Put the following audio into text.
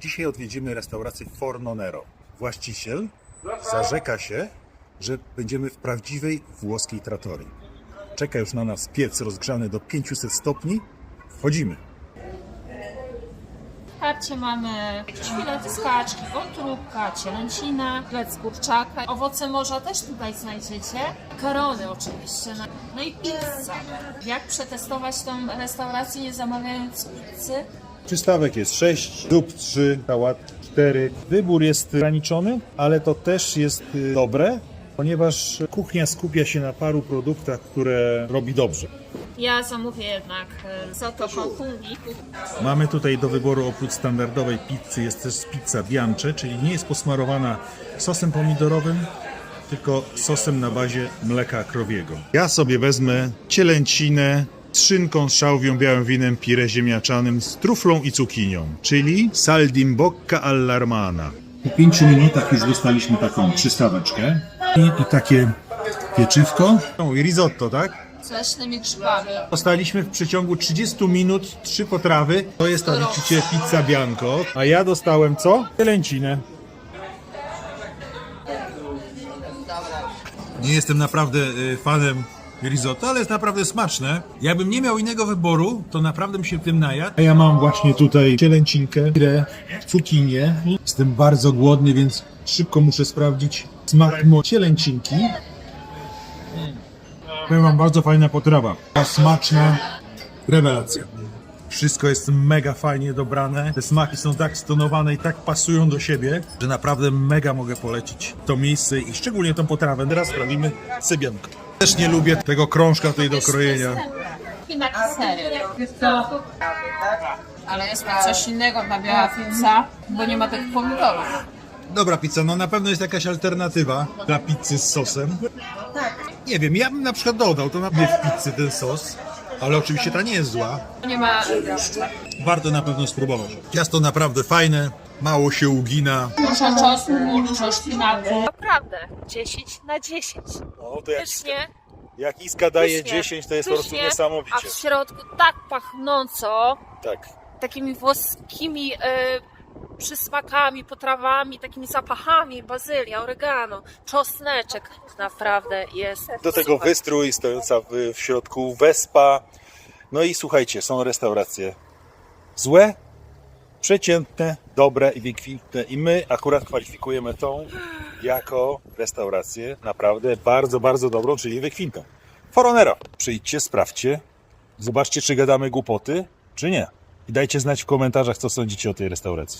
Dzisiaj odwiedzimy restaurację Forno Nero. Właściciel zarzeka się, że będziemy w prawdziwej włoskiej tratorii. Czeka już na nas piec rozgrzany do 500 stopni. Wchodzimy. W karcie mamy szpilety z kaczki, wątróbka, cielęcina, z kurczaka. Owoce morza też tutaj znajdziecie. Karony oczywiście. No i pizza. Jak przetestować tą restaurację nie zamawiając pizzy? Przystawek jest 6, zup 3, sałat 4. Wybór jest ograniczony, ale to też jest y, dobre, ponieważ kuchnia skupia się na paru produktach, które robi dobrze. Ja zamówię jednak soto konfungi. Mamy tutaj do wyboru oprócz standardowej pizzy jest też pizza bianche, czyli nie jest posmarowana sosem pomidorowym, tylko sosem na bazie mleka krowiego. Ja sobie wezmę cielęcinę z szynką, z szałwią, białym winem, pire ziemniaczanym, z truflą i cukinią, czyli saldimbocca all'armana. Po pięciu minutach już dostaliśmy taką przystaweczkę i, i takie pieczywko. No i risotto, tak? Z leśnymi grzybami. Dostaliśmy w przeciągu 30 minut trzy potrawy. To jest ta, widzicie, pizza bianco. A ja dostałem co? Cielęcinę. Nie jestem naprawdę y, fanem risotto, ale jest naprawdę smaczne. Jakbym nie miał innego wyboru, to naprawdę bym się tym najadł. A ja mam właśnie tutaj cielęcinkę, pire, cukinię. Jestem bardzo głodny, więc szybko muszę sprawdzić smak mo- cielęcinki. Powiem wam, bardzo fajna potrawa. Smaczna, rewelacja. Wszystko jest mega fajnie dobrane. Te smaki są tak stonowane i tak pasują do siebie, że naprawdę mega mogę polecić to miejsce i szczególnie tą potrawę. Teraz sprawimy sybiankę. Też nie lubię tego krążka tutaj do krojenia. I na sery. Ale jest to coś innego na biała pizza, bo nie ma tych pomidorów. Dobra pizza, no na pewno jest jakaś alternatywa dla pizzy z sosem. Nie wiem, ja bym na przykład dodał to na mnie w pizzy ten sos, ale oczywiście ta nie jest zła. Nie ma Warto na pewno spróbować. Ciasto naprawdę fajne, mało się ugina. dużo czosnku, dużo szpinaku. Naprawdę, 10 na 10. No to jak, Pysznie, jak Iska daje pysznie, 10, to jest po prostu pysznie, niesamowicie. A w środku tak pachnąco, Tak. takimi włoskimi e, przysmakami, potrawami, takimi zapachami, bazylia, oregano, czosneczek. Naprawdę jest Do tego super. wystrój stojąca w, w środku wespa. No i słuchajcie, są restauracje złe, przeciętne, dobre i wykwintne. I my akurat kwalifikujemy tą jako restaurację naprawdę bardzo, bardzo dobrą, czyli wykwintną. Foronero. Przyjdźcie, sprawdźcie, zobaczcie, czy gadamy głupoty, czy nie. I dajcie znać w komentarzach, co sądzicie o tej restauracji.